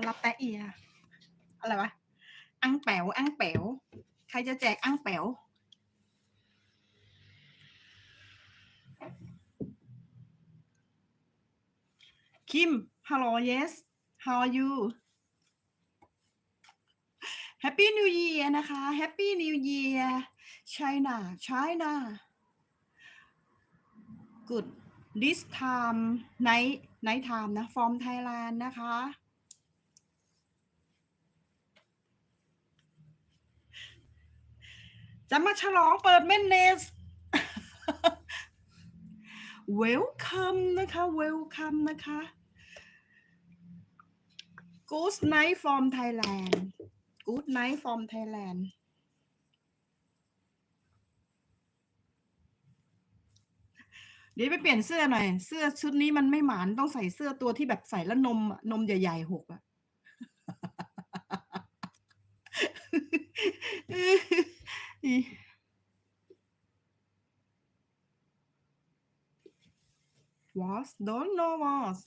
มารับแตะเอียอะไรวะอังแป๋วอังแป๋วใครจะแจกอังแป๋วคิม hello yes how are you Happy New Year นะคะ Happy New Year China China Good this time night night time นะ from Thailand นะคะ จะมาฉลองเปิดเมนเนส Welcome นะคะ Welcome นะคะ Good night from Thailand Good night from Thailand เดี๋ยวไปเปลี่ยนเสื้อหน่อย เสื้อชุดนี้มันไม่หมานต้องใส่เสื้อตัวที่แบบใส่แล้วนมนมใหญ่ๆหกอะ was don't know was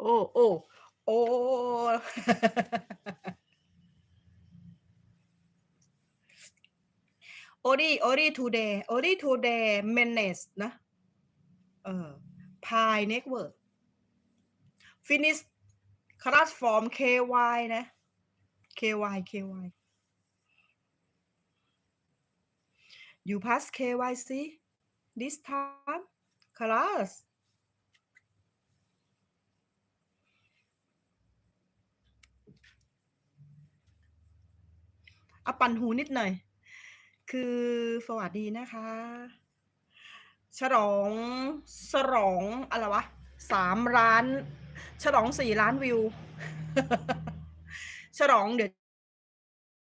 โอ้โอ้โอ้ only only today only today menace นะเออ Pi network finish class form ky นะ ky ky you pass kyc this time class อปันหูนิดหน่อย คือสวัสดีนะคะ ฉลองฉลองอะไรวะสามล้าน ฉลองสี่ล้านวิว ฉลองเดี๋ยว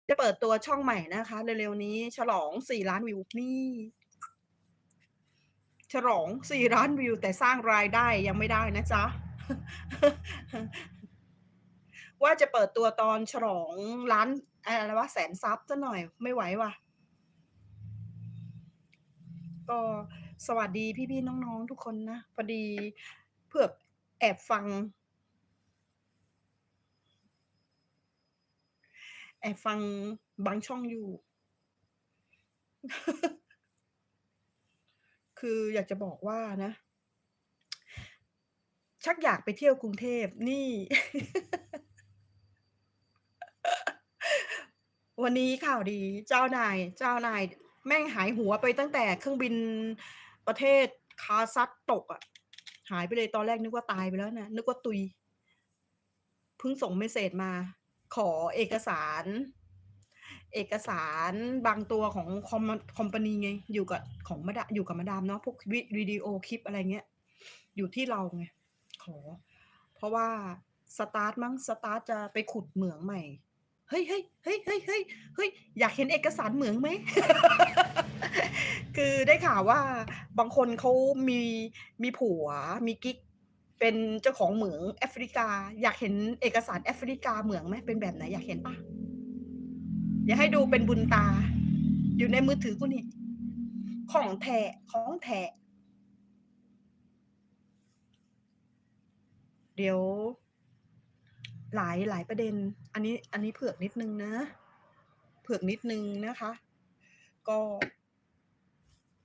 จะเปิดตัวช่องใหม่นะคะเร็วๆนี้ ฉลองสี่ล้านวิวนี่ฉลองสี่ล้านวิว แต่สร้างรายได้ยังไม่ได้นะจ๊ะ ว่าจะเปิดตัวตอนฉลองล้านอะไรวะแสนซับซะหน่อยไม่ไหวว่ะ ก็สวัสดีพี่ๆน้องๆทุกคนนะพอดีเพื่อแอบฟัง แอบฟังบางช่องอยู่ คืออยากจะบอกว่านะ ชักอยากไปเที่ยวกรุงเทพนี่ วันนี้ข่าวดี เจ้านาย เจ้านาย แม่งหายหัวไปตั้งแต่เครื่องบินประเทศคาซัคตกอะ่ะ หายไปเลยตอนแรกนึกว่าตายไปแล้วนะนึกว่าตุยเพิ่งส่งเมสเซจมา ขอเอกสาร เอกสารบางตัวของคอมคอมพานีไง อยู่กับของมาดาอยู่กับมาดามเนาะพวกวิวิดีโอคลิปอะไรเงี้ย อยู่ที่เราไงขอ เพราะว่าสตาร์ทมั้งสตาร์ทจะไปขุดเหมืองใหม่ เฮ้ยเฮ้ยเฮ้ยเฮ้ยเฮ้ยเฮ้ยอยากเห็นเอกสารเหมืองไหม คือได้ข่าวว่าบางคนเขามีมีผัวมีกิ๊ก เป็นเจ้าของเหมืองแอฟริกา อยากเห็นเอกสารแอฟริกาเหมืองไหมเป็นแบบไหนอยากเห็นปะอยากให้ดูเป็นบุญตา อยู่ในมือถือกูนี่ ของแท้ของแท้เดี๋ยว หลายหลายประเด็น อันนี้อันนี้เผือกนิดนึงนะ เผือกนิดนึงนะคะ ก็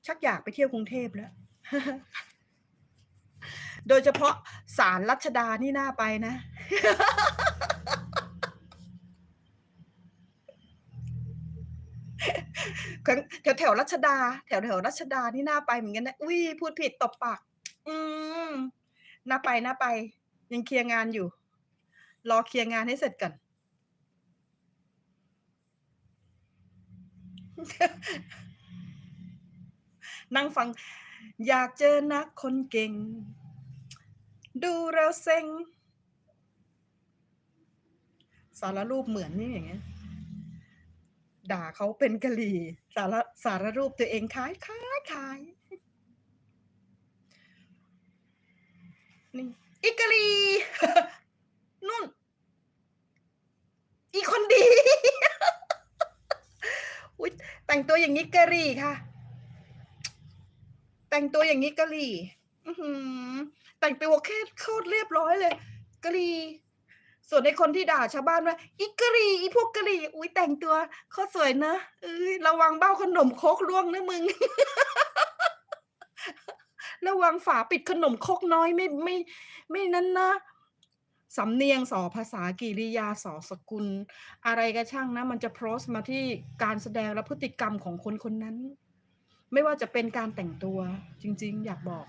ชักอยากไปเที่ยวกรุงเทพแล้ว โดยเฉพาะสารรัชดานี่น่าไปนะ แถวแถวรัชดา แถวแถวรัชดานี่น่าไปเหมือนกันนะอุ้ยพูดผิดตบปาก อืมน่าไปน่าไป ยังเคลียร์งานอยู่ รอเคลียร์งานให้เสร็จก่อน นั่งฟัง อยากเจอนักคนเก่ง ดูแล้วเซ็ง สารรูปเหมือนนี่อย่างเงี้ย ด่าเขาเป็นกะหรี่สารสารรูปตัวเองคล้ายคล้ายคล้ายนี่อีกะหรี่ นุ่น อีคนดี ตัวอย่างนี้กะหรี่ค่ะ แต่งตัวอย่างนี้กะหรี่อือหือแต่งตัวแค่โคตรเรียบร้อยเลยกะหรี่ส่วนในคนที่ด่าชาวบ้านว่าอีกะหรี่อีพวกกะหรี่อุ้ยแต่งตัวเขาสวยนะเอ้ยระวังเบ้าขนมโคกร่วงนะมึง ระวังฝาปิดขนมคกน้อยไม่ไม่ ไม่นั้นนะ สำเนียงสอภาษากิริยาสอสกุล อะไรก็ช่างนะ มันจะโพสมาที่การแสดงและพฤติกรรมของคนคนนั้น ไม่ว่าจะเป็นการแต่งตัวจริง ๆ อยากบอก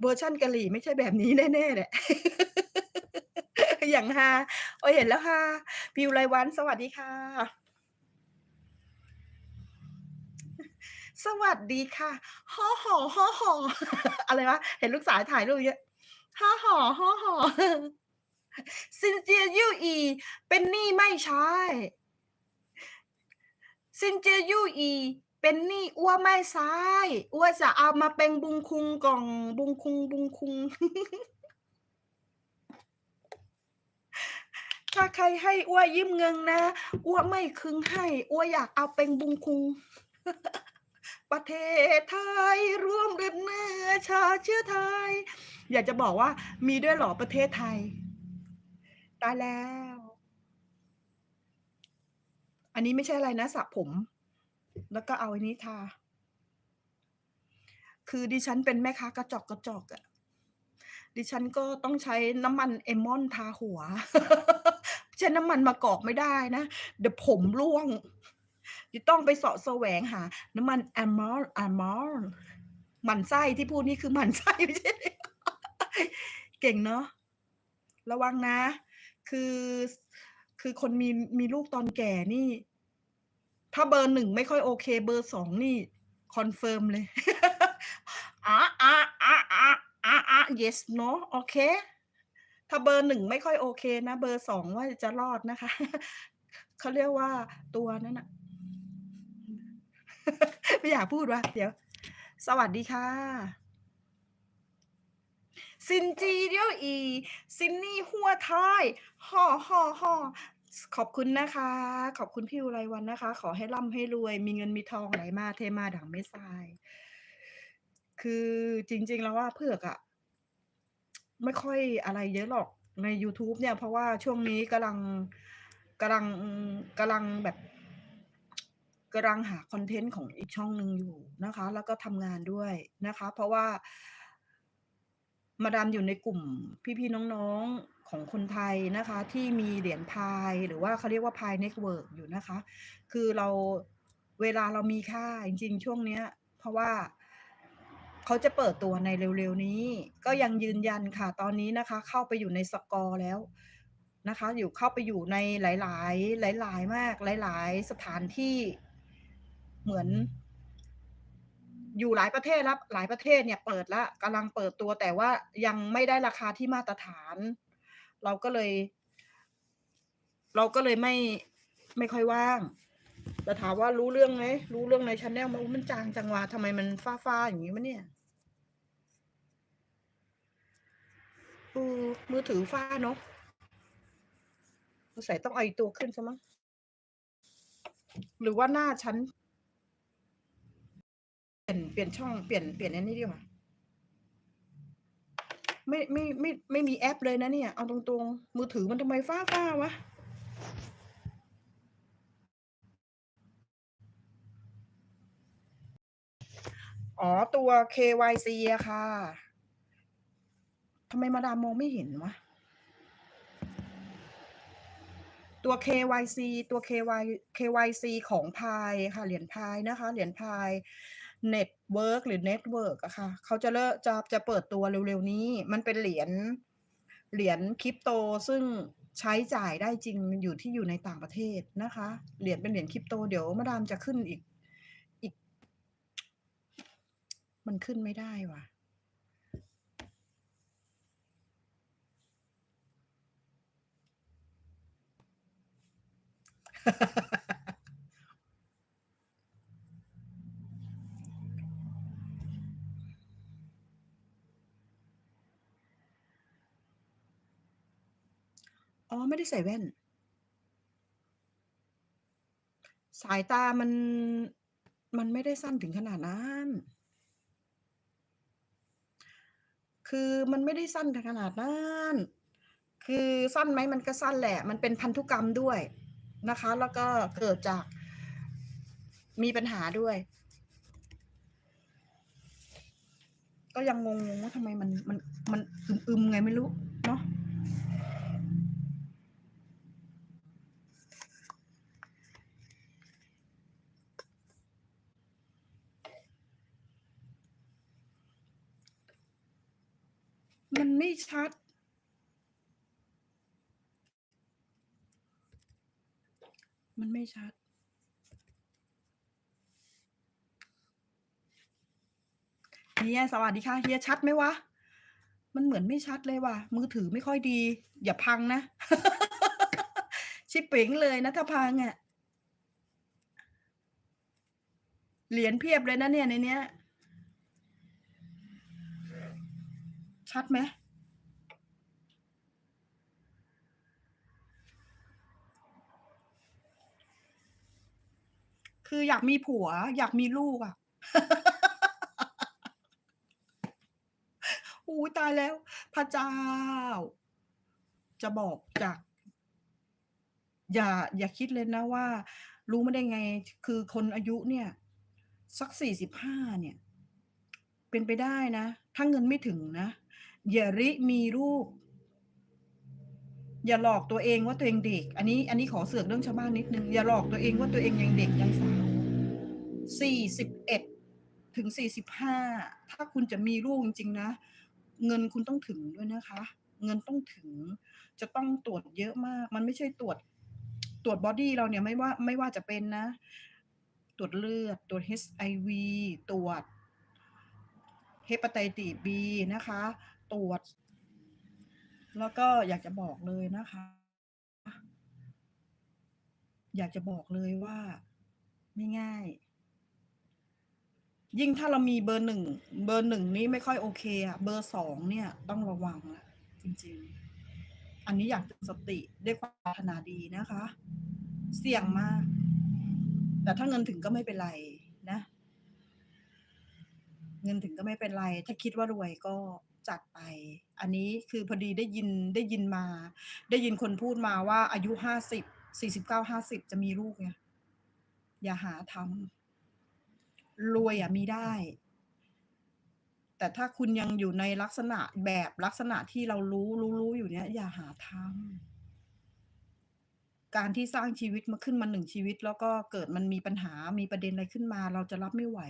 เวอร์ชันกะหรี่ไม่ใช่แบบนี้แน่ๆแหละอย่างฮาโอ้เห็นแล้วค่ะพิวไรวัน สวัสดีค่ะ สวัสดีค่ะฮ่อห่อฮ่อห่ออะไรวะ เห็นลูกสาวถ่ายรูปเยอะฮ่อห่อฮ่อห่อซินเจียยู่อี เป็นหนี้ไม่ใช้ซินเจียยู่อี เป็นหนี้อ้วไม่ใช้อ้วจะเอามาเป็นบุงคุงกล่อง บุงคุง บุงคุง ถ้าใครให้อ้วยืมเงินนะอ้วไม่คืนให้อ้วอยากเอาเป็นบุงคุง ประเทศไทยร่วมเลือดเนื้อชาเชื้อไทย อยากจะบอกว่ามีด้วยหรอประเทศไทย ตายแล้ว อันนี้ไม่ใช่อะไรนะสระผม แล้วก็เอาอันนี้ทา คือดิฉันเป็นแม่ค้ากระจอกกระจอกอะดิฉันก็ต้องใช้น้ำมันเอมอนทาหัว ใช้น้ำมันมะกอกไม่ได้นะ เดี๋ยวผมร่วง จะต้องไปเสาะแสวงหา น้ำมันแอมอลแอมอลหมันไส้ที่พูดนี่คือหมันไส้ไม่ใช่เก่งเนาะระวังนะ คือคือคนมีมีลูกตอนแก่นี่ ถ้าเบอร์หนึ่งไม่ค่อยโอเค เบอร์สองนี่คอนเฟิร์มเลยอะอะอะอะอะอะ yes no โอเคถ้าเบอร์หนึ่งไม่ค่อยโอเคนะ เบอร์สองว่าจะรอดนะคะ เขาเรียกว่าตัวนั้นอะ ไม่อยากพูดว่ะเดี๋ยว สวัสดีค่ะ ซินจีเดียวอี ซินนี่หัวท้ายห่อห่อห่อขอบคุณนะคะ ขอบคุณพี่อุไรวันนะคะ ขอให้ร่ำให้รวย มีเงินมีทองไหลมาเทมาดังไม่ทราย คือจริง ๆ แล้วว่าเผือกอะไม่ค่อยอะไรเยอะหรอกใน YouTube เนี่ย เพราะว่าช่วงนี้กำลังกำลังกำลังแบบ กำลังหาคอนเทนต์ของอีกช่องหนึ่งอยู่นะคะ แล้วก็ทำงานด้วยนะคะ เพราะว่ามาดามอยู่ในกลุ่มพี่ๆน้องๆของคนไทยนะคะ ที่มีเหรียญพายหรือว่าเขาเรียกว่าพายเน็ตเวิร์กอยู่นะคะ คือเราเวลาเรามีค่าจริงๆ ช่วงเนี้ย เพราะว่าเขาจะเปิดตัวในเร็วๆนี้ ก็ยังยืนยันค่ะ ตอนนี้นะคะ เข้าไปอยู่ในสกอร์แล้วนะคะ อยู่เข้าไปอยู่ในหลาย ๆ หลาย ๆ มากหลาย ๆ สถานที่ เหมือน อยู่หลายประเทศแล้วหลายประเทศเนี่ย เปิดแล้วกำลังเปิดตัวแต่ว่ายังไม่ได้ราคาที่มาตรฐาน เราก็เลย เราก็เลยไม่ไม่ค่อยว่างแต่ถามว่ารู้เรื่องไหมรู้เรื่องในช anel มันมันจางจังวะทำไมมันฟ้าๆอย่างนี้มะเนี่ยเออมือถือฟ้าเนาะสงสัยต้องเอาตัวขึ้นซะมั้งหรือว่าหน้าฉัน เปลี่ยนเปลี่ยนช่องเปลี่ยนเปลี่ยนอันนี้ดีกว่าไม่ไม่ไม่ไม่มีแอปเลยนะเนี่ย เอาตรงๆ มือถือมันทำไมฟ้าฟ้าวะอ๋อตัว KYC อะค่ะ ทำไมมาดามมองไม่เห็นวะ ตัว KYC ตัว KY KYC ของพายค่ะ เหรียญพายนะคะ เหรียญพาย Network หรือ Network อะค่ะเขาจะเลิกจะจะเปิดตัวเร็วๆนี้ มันเป็นเหรียญเหรียญคริปโตซึ่งใช้จ่ายได้จริงอยู่ที่อยู่ในต่างประเทศนะคะ เหรียญเป็นเหรียญคริปโตเดี๋ยวมาดามจะขึ้นอีกอีก มันขึ้นไม่ได้ว่ะ อ๋อ ไม่ได้ใส่แว่น สายตามัน มันไม่ได้สั้นถึงขนาดนั้น คือมันไม่ได้สั้นถึงขนาดนั้น คือสั้นไหมมันก็สั้นแหละ มันเป็นพันธุกรรมด้วยนะคะ แล้วก็เกิดจากมีปัญหาด้วย ก็ยังงงว่าทำไมมันมันมันอึมๆไงไม่รู้เนาะ มันไม่ชัด มันไม่ชัด เฮียสวัสดีค่ะเฮียชัดไหมวะ?มันเหมือนไม่ชัดเลยว่ะ มือถือไม่ค่อยดี อย่าพังนะ ชิบเป๋งเลยนะถ้าพังอะเหรียญเพียบเลยนะเนี่ยในเนี้ย ชัดไหม?คืออยากมีผัว อยากมีลูกอะโอ้ตายแล้ว พระเจ้า จะบอกจาก อย่า อย่าคิดเลยนะว่า รู้ไมาได้ไง คือคนอายุเนี่ย สัก45เนี่ย เป็นไปได้นะ ถ้าเงินไม่ถึงนะ อย่าริมีลูก อย่าหลอกตัวเองว่าตัวเองเด็ก อันนี้ อันนี้ขอเสือกเรื่องชาวบ้านนิดนึง อย่าหลอกตัวเองว่าตัวเองยังเด็กยังสาว41ถึง45ถ้าคุณจะมีลูกจริงๆนะ เงินคุณต้องถึงด้วยนะคะ เงินต้องถึง จะต้องตรวจเยอะมาก มันไม่ใช่ตรวจ ตรวจบอดี้เราเนี่ยไม่ว่าไม่ว่าจะเป็นนะ ตรวจเลือด ตรวจ HIV ตรวจ Hepatitis B นะคะ ตรวจ แล้วก็อยากจะบอกเลยนะคะ อยากจะบอกเลยว่าไม่ง่าย ยิ่งถ้าเรามีเบอร์1เบอร์1นี่ไม่ค่อยโอเคอะเบอร์2เนี่ย ต้องระวังล้วจริงๆ อันนี้อยากตือนสติด้วยความปรารถนาดีนะคะ เสี่ยงมาก แต่ถ้าเงินถึงก็ไม่เป็นไรนะ เงินถึงก็ไม่เป็นไร ถ้าคิดว่ารวยก็ จัดไป อันนี้คือพอดีได้ยินได้ยินมา ได้ยินคนพูดมาว่าอายุ50 49-50จะมีลูกไงอย่าหาทำรวยอะมีได้ แต่ถ้าคุณยังอยู่ในลักษณะแบบลักษณะที่เรารู้รู้ๆอยู่เนี่ยอย่าหาทำการที่สร้างชีวิตมาขึ้นมา1ชีวิต แล้วก็เกิดมันมีปัญหามีประเด็นอะไรขึ้นมา เราจะรับไม่ไหว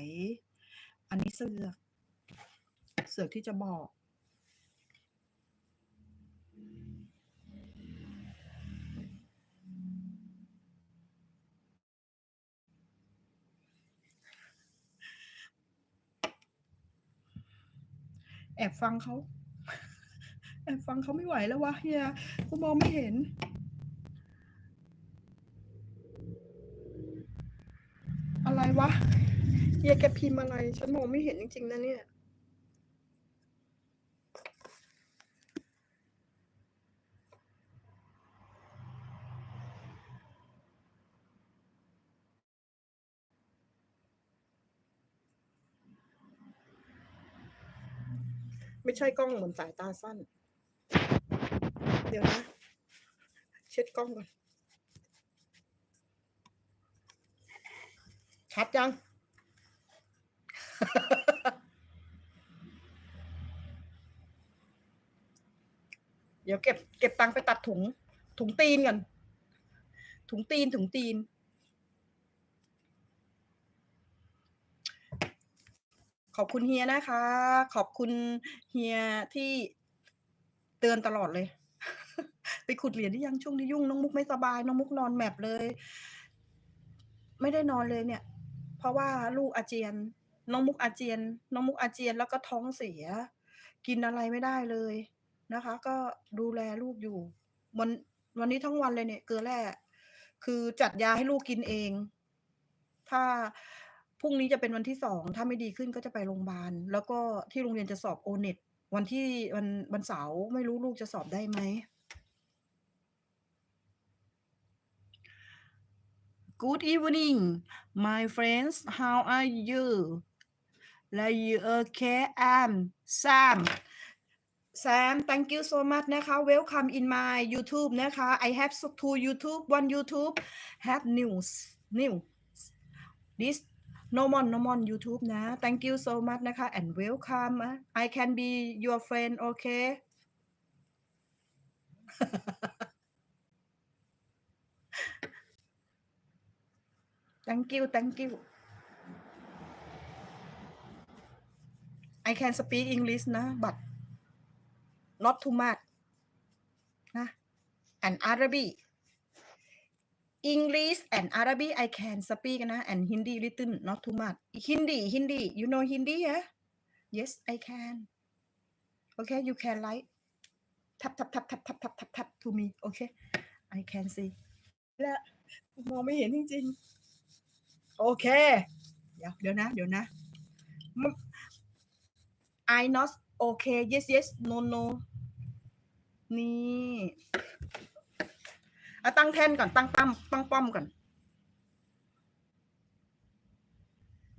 อันนี้เสือกเสือกที่จะบอก แอบฟังเขา แอบฟังเขาไม่ไหวแล้ววะเฮียกูมองไม่เห็น อะไรวะเฮียแกพิมพ์อะไร ฉันมองไม่เห็นจริงๆนะเนี่ย ไม่ใช่กล้องเหมือนสายตาสั้น เดี๋ยวนะ เช็ดกล้องก่อน ชัดยัง?เดี๋ยวเก็บเก็บตังไปตัดถุง ถุงตีนก่อน ถุงตีนถุงตีน ขอบคุณเฮียนะคะ ขอบคุณเฮียที่เตือนตลอดเลย ไปขุดเหรียญหรือยังช่วงนี้ยุ่งน้องมุกไม่สบายน้องมุกนอนแมปเลย ไม่ได้นอนเลยเนี่ย เพราะว่าลูกอาเจียน น้องมุกอาเจียน น้องมุกอาเจียนแล้วก็ท้องเสีย กินอะไรไม่ได้เลยนะคะ ก็ดูแลลูกอยู่ วันวันนี้ทั้งวันเลยเนี่ย เกลือแร่คือจัดยาให้ลูกกินเอง ถ้า รุ่งนี้จะเป็นวันที่2ถ้าไม่ดีขึ้นก็จะไปโรงพยาบาล แล้วก็ที่โรงเรียนจะสอบ O-NET วันที่วันวันเสาร์ไม่รู้ลูกจะสอบได้ไหม? good evening my friends how are you Are you okay I'm Sam Sam thank you so much นะคะ welcome in my YouTube นะคะ I have two YouTube one YouTube have news new this no more no more YouTube นะ thank you so much นะคะ and welcome I can be your friend okay thank you thank you I can speak English นะ but not too much นะ and Arabic English and Arabic I can speak นะ and Hindi little not too much Hindi Hindi you know Hindi yeah yes I can okay you can like tap tap tap tap tap tap tap tap to me okay I can see และมองไม่เห็นจริงๆ โอเค เดี๋ยวเดี๋ยวนะ เดี๋ยวนะ I not okay yes yes no no นี่ เอาตั้งแท่นก่อนตั้งตั้มตั้งป้อมก่อน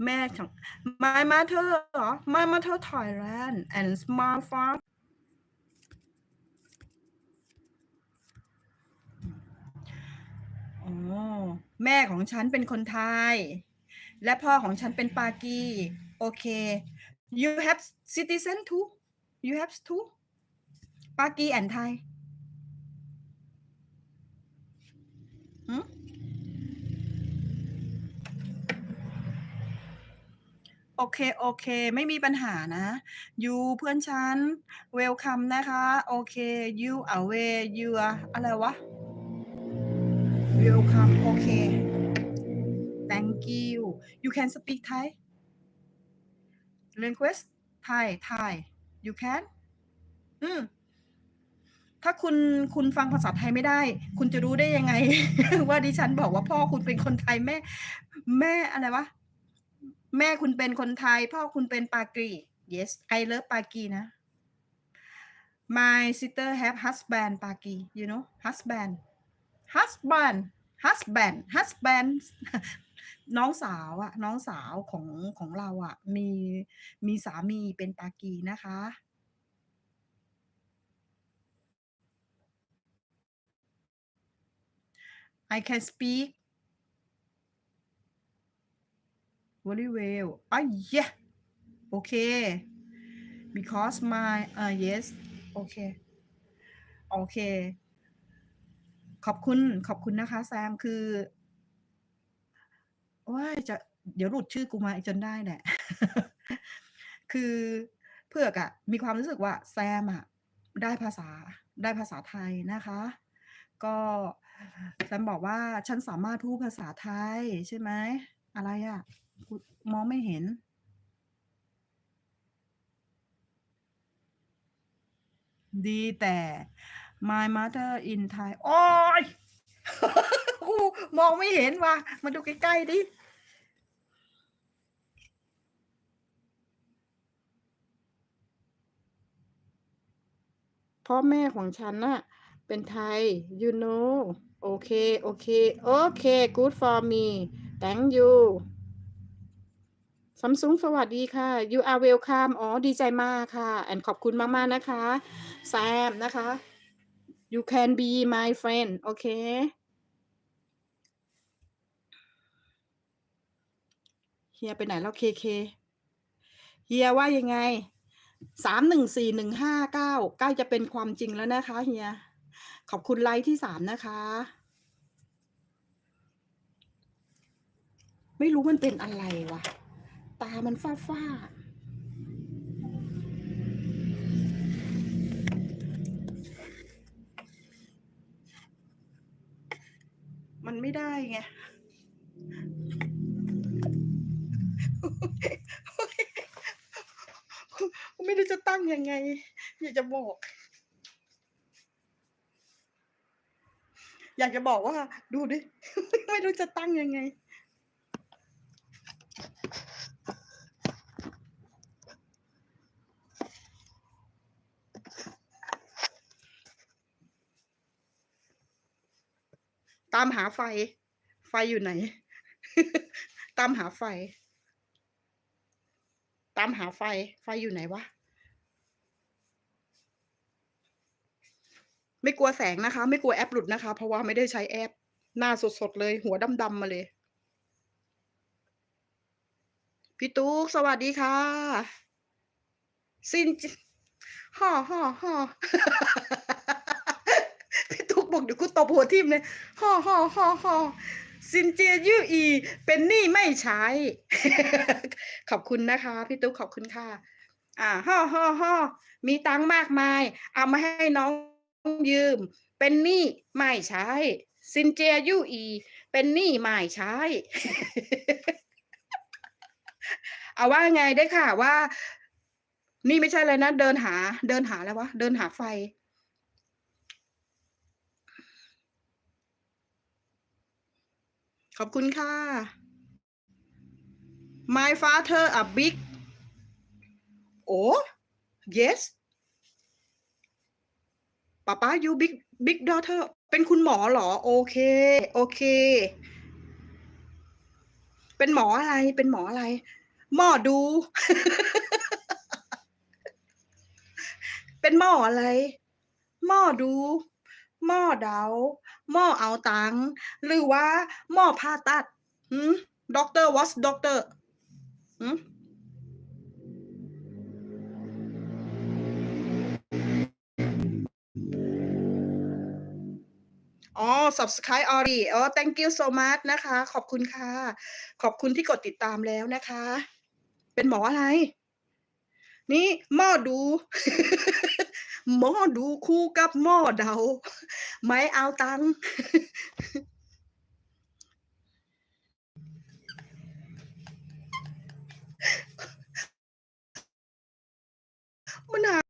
แม่ของ my mother เหรอ my mother Thailand and small farm อ๋อแม่ของฉันเป็นคนไทย และพ่อของฉันเป็นปากีโอเค you have citizen too you have too ปากี and Thai หืม โอเค โอเค ไม่มีปัญหานะยูเพื่อนฉันเวลคัมนะคะ โอเคยูเอาเวยูอะไรวะเวลคัมโอเค thank you you can speak Thai request Thai Thai you can อืม ถ้าคุณคุณฟังภาษาไทยไม่ได้ คุณจะรู้ได้ยังไง ว่าดิฉันบอกว่าพ่อคุณเป็นคนไทยแม่ แม่อะไรวะ แม่คุณเป็นคนไทย พ่อคุณเป็นปากี yes I love ปากีนะ my sister have husband ปากี you know husband husband husband husband น้องสาวอะน้องสาวของของเราอะมีมีสามีเป็นปากีนะคะ I can speak very well อะ yeah okay because my อ่อ yes okay โอเคขอบคุณขอบคุณนะคะแซมคือว่าจะเดี๋ยวหลุดชื่อกูมาจนได้แหละ คือเพื่อกอะมีความรู้สึกว่าแซมอะได้ภาษาได้ภาษาไทยนะคะ ก็ แซมบอกว่าฉันสามารถพูดภาษาไทยใช่ไหม อะไรอะกูมองไม่เห็น ดีแต่ my mother in Thai โอ้ยกูมองไม่เห็นว่ะมาดูใกล้ๆดิพ่อแม่ของฉันน่ะ เป็นไทย you know โอเค โอเค โอเค good for me thank you ซัมซุงสวัสดีค่ะ you are welcome อ๋อ ดีใจมากค่ะ แอนขอบคุณมาก ๆ นะคะ แซม นะคะ you can be my friend โอเค เฮียไปไหนแล้วเคเค เฮียว่ายังไง สามหนึ่งสี่หนึ่งห้าเก้าใกล้จะเป็นความจริงแล้วนะคะเฮีย ขอบคุณไลค์ที่สามนะคะ ไม่รู้มันเป็นอะไรวะ ตามันฝ้าฝ้าๆมันไม่ได้ไงไม่รู้จะตั้งยังไง อยากจะบอก อยากจะบอกว่า ดูดิ ไม่รู้จะตั้งยังไง ตามหาไฟ ไฟอยู่ไหน ตามหาไฟ ตามหาไฟ ไฟอยู่ไหนวะ ไม่กลัวแสงนะคะ ไม่กลัวแอปหลุดนะคะ เพราะว่าไม่ได้ใช้แอป หน้าสดๆเลย หัวดำๆมาเลย พี่ตุ๊กสวัสดีค่ะซินห่อห่อห่อพี่ตุ๊กบอกเดี๋ยวกูตบหัวทิ่มเลยห่อห่อห่อห่อซินเจียยูอี เป็นหนี้ไม่ใช้ ขอบคุณนะคะ พี่ตุ๊กขอบคุณค่ะ อ่าห่อห่อห่อมีตังค์มากมาย เอามาให้น้อง ยืม เป็นหนี้ไม่ใช้ซินเจียยูอี เป็นหนี้ไม่ใช้ เอาว่าไงได้ค่ะว่า นี่ไม่ใช่เลยนะ เดินหา เดินหาแล้ววะ เดินหาไฟขอบคุณค่ะ My father a big โอ้ yes ป้าป้า you big big daughter เป็นคุณหมอเหรอ โอเค โอเค เป็นหมออะไร เป็นหมออะไร หมอดู เป็นหมออะไร หมอดู หมอเดา หมอเอาตัง หรือว่า หมอผ่าตัดหืมด็อกเตอร์ what's doctor หื อ๋อ subscribe already อ๋อ thank you so much นะคะ ขอบคุณค่ะ ขอบคุณที่กดติดตามแล้วนะคะ เป็นหมออะไร นี่หมอดู หมอดูคู่กับหมอเดา ไม่เอาตังค์มันหา